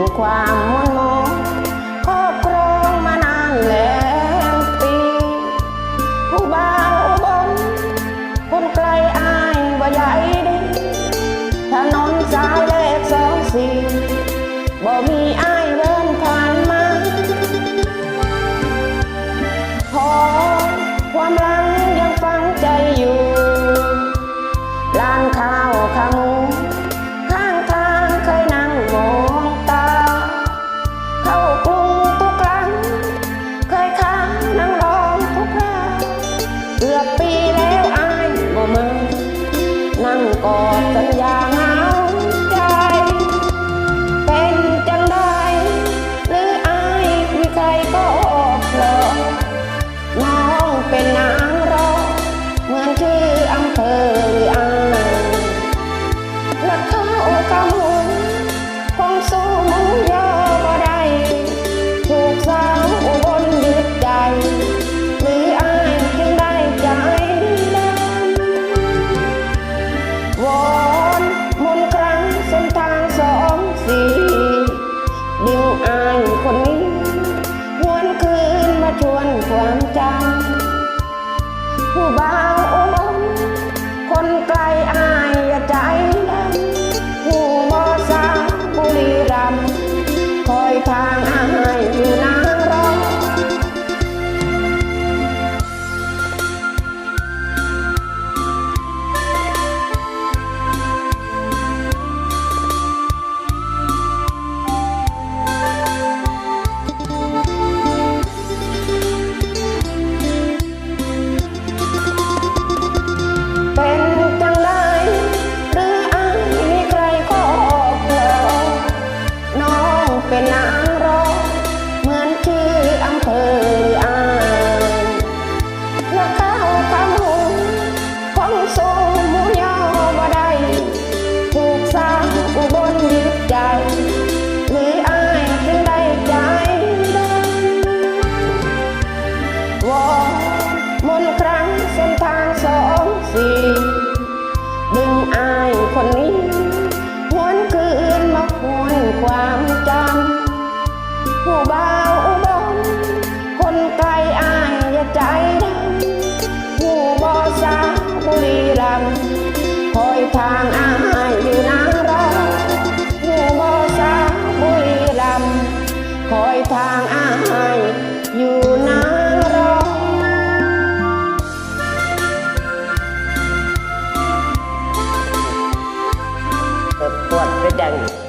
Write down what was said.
ผู้ความมุ่ง กอดสัญญา มนครั้งเส้นทางสองสี่ดึงอายคนนี้ Daru.